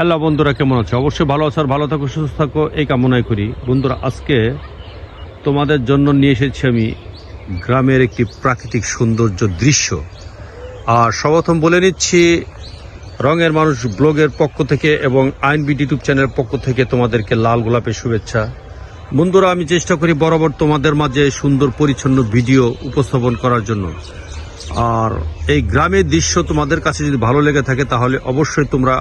আল্লাহ, বন্ধুরা কেমন আছে? অবশ্যই ভালো আছো আর ভালো থাকো, সুস্থ থাকো। এই কামনাই করি। বন্ধুরা, আজকে তোমাদের জন্য নিয়ে এসেছি আমি গ্রামের একটি প্রাকৃতিক সৌন্দর্য দৃশ্য। আর সর্বপ্রথম বলে নিচ্ছি, রঙের মানুষ ব্লগের পক্ষ থেকে এবং আইন বিড ইউটিউব চ্যানেলের পক্ষ থেকে তোমাদেরকে লাল গোলাপের শুভেচ্ছা। বন্ধুরা, আমি চেষ্টা করি বরাবর তোমাদের মাঝে সুন্দর, পরিচ্ছন্ন ভিডিও উপস্থাপন করার জন্য। আর এই গ্রামের দৃশ্য তোমাদের কাছে যদি ভালো লেগে থাকে, তাহলে অবশ্যই তোমরা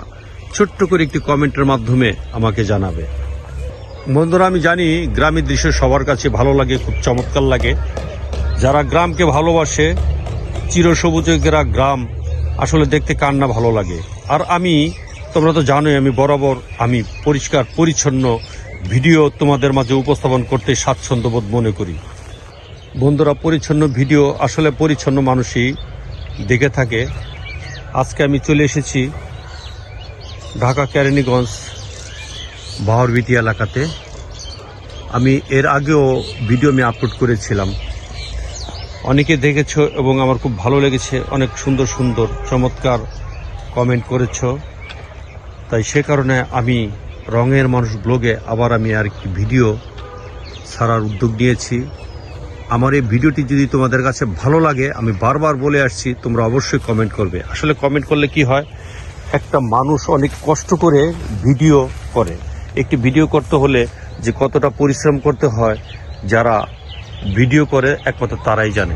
ছোট্ট করে একটি কমেন্টের মাধ্যমে আমাকে জানাবে। বন্ধুরা, আমি জানি গ্রামের দৃশ্য সবার কাছে ভালো লাগে, খুব চমৎকার লাগে। যারা গ্রামকে ভালোবাসে, চিরসবুজেরা গ্রাম আসলে দেখতে কার না ভালো লাগে। আর আমি, তোমরা তো জানোই, আমি বরাবর, আমি পরিষ্কার, পরিচ্ছন্ন ভিডিও তোমাদের মাঝে উপস্থাপন করতে স্বাচ্ছন্দ্যবোধ মনে করি। বন্ধুরা, পরিচ্ছন্ন ভিডিও আসলে পরিচ্ছন্ন মানুষই দেখে থাকে। আজকে আমি চলে এসেছি ঢাকা কেরানীগঞ্জ বাহরবিটি এলাকাতে। আমি এর আগেও ভিডিও আমি আপলোড করেছিলাম। অনেকে দেখেছ এবং আমার খুব ভালো লেগেছে, অনেক সুন্দর সুন্দর চমৎকার কমেন্ট করেছ। তাই সে কারণে আমি রঙের মানুষ ব্লগে আবার আমি আর একটি ভিডিও ছাড়ার উদ্যোগ নিয়েছি। আমার এই ভিডিওটি যদি তোমাদের কাছে ভালো লাগে, আমি বারবার বলে আসছি, তোমরা অবশ্যই কমেন্ট করবে। আসলে কমেন্ট করলে কি হয়? একটা মানুষ অনেক কষ্ট করে ভিডিও করে। একটি ভিডিও করতে হলে যে কতটা পরিশ্রম করতে হয়, যারা ভিডিও করে একমাত্র তারাই জানে।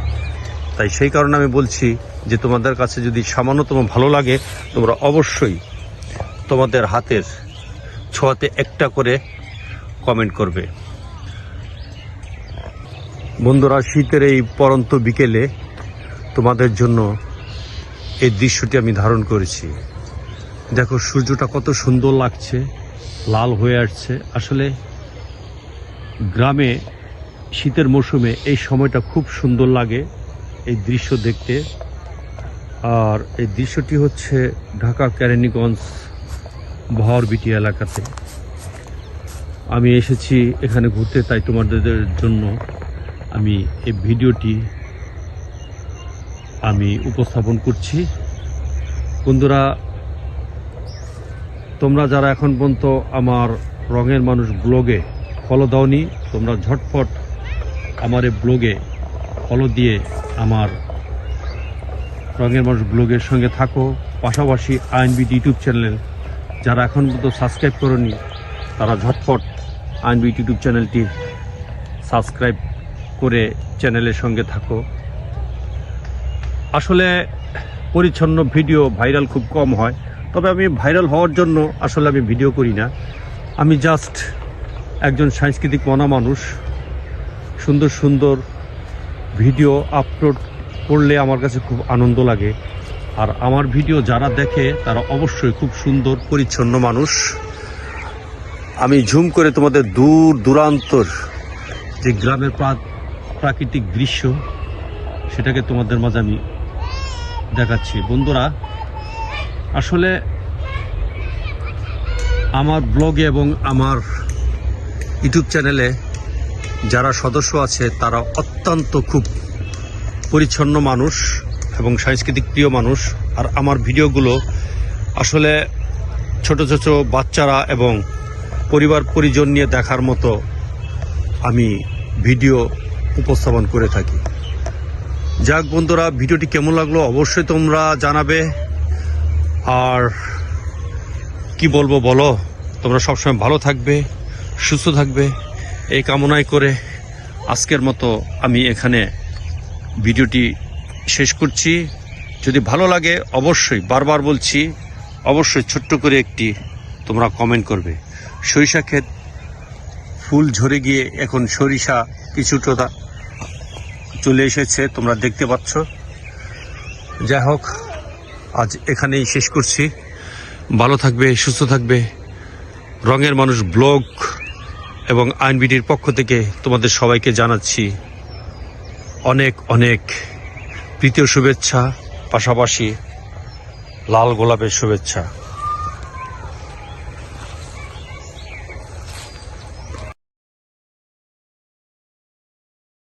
তাই সেই কারণে আমি বলছি যে তোমাদের কাছে যদি সামান্যতম ভালো লাগে, তোমরা অবশ্যই তোমাদের হাতের ছোঁয়াতে একটা করে কমেন্ট করবে। বন্ধুরা, শীতের এই পরন্ত বিকেলে তোমাদের জন্য এই দৃশ্যটি আমি ধারণ করেছি। দেখো, সূর্যটা কত সুন্দর লাগছে, লাল হয়ে আসছে। আসলে গ্রামে শীতের মৌসুমে এই সময়টা খুব সুন্দর লাগে এই দৃশ্য দেখতে। আর এই দৃশ্যটি হচ্ছে ঢাকা কেরানীগঞ্জ বহরবিটি এলাকাতে। আমি এসেছি এখানে ঘুরতে, তাই তোমাদের জন্য আমি এই ভিডিওটি আমি উপস্থাপন করছি। বন্ধুরা তোমরা যারা এখন পর্যন্ত আমার রঙের মানুষ ব্লগে ফলো দাওনি, তোমরা ঝটফট আমার এই ব্লগে ফলো দিয়ে আমার রঙের মানুষ ব্লগের সঙ্গে থাকো। পাশাপাশি আইনবিড ইউটিউব চ্যানেল যারা এখন পর্যন্ত সাবস্ক্রাইব করনি, তারা ঝটফট আইনবিড ইউটিউব চ্যানেলটি সাবস্ক্রাইব করে চ্যানেলের সঙ্গে থাকো। আসলে পরিচ্ছন্ন ভিডিও ভাইরাল খুব কম হয়। তবে আমি ভাইরাল হওয়ার জন্য আসলে আমি ভিডিও করি না। আমি জাস্ট একজন সাংস্কৃতিক মনা মানুষ। সুন্দর সুন্দর ভিডিও আপলোড করলে আমার কাছে খুব আনন্দ লাগে। আর আমার ভিডিও যারা দেখে, তারা অবশ্যই খুব সুন্দর, পরিচ্ছন্ন মানুষ। আমি ঝুম করে তোমাদের দূর দূরান্তর যে গ্রামের প্রা- প্রাকৃতিক দৃশ্য, সেটাকে তোমাদের মাঝে আমি দেখাচ্ছি। বন্ধুরা আসলে আমার ব্লগে এবং আমার ইউটিউব চ্যানেলে যারা সদস্য আছে, তারা অত্যন্ত খুব পরিচ্ছন্ন মানুষ এবং সাংস্কৃতিক প্রিয় মানুষ। আর আমার ভিডিওগুলো আসলে ছোট ছোট বাচ্চারা এবং পরিবার, পরিজন নিয়ে দেখার মতো আমি ভিডিও উপস্থাপন করে থাকি। যাক বন্ধুরা, ভিডিওটি কেমন লাগল অবশ্যই তোমরা জানাবে। আর কি বলব বলো? তোমরা সবসময় ভালো থাকবে, সুস্থ থাকবে। এই কামনায় করে আজকের মতো আমি এখানে ভিডিওটি শেষ করছি। যদি ভালো লাগে অবশ্যই, বারবার বলছি, অবশ্যই ছোট্ট করে একটি তোমরা কমেন্ট করবে। সরিষা ক্ষেত ফুল ঝরে গিয়ে এখন সরিষা কিছুটা চলে এসেছে, তোমরা দেখতে পাচ্ছ। যাই হোক আজ এখানেই শেষ করছি। ভালো থাকবে, সুস্থ থাকবে। রঙের মানুষ ব্লগ এবং আইনবিডির পক্ষ থেকে তোমাদের সবাইকে জানাচ্ছি অনেক অনেক প্রীতীয় শুভেচ্ছা, পাশাপাশি লাল গোলাপের শুভেচ্ছা।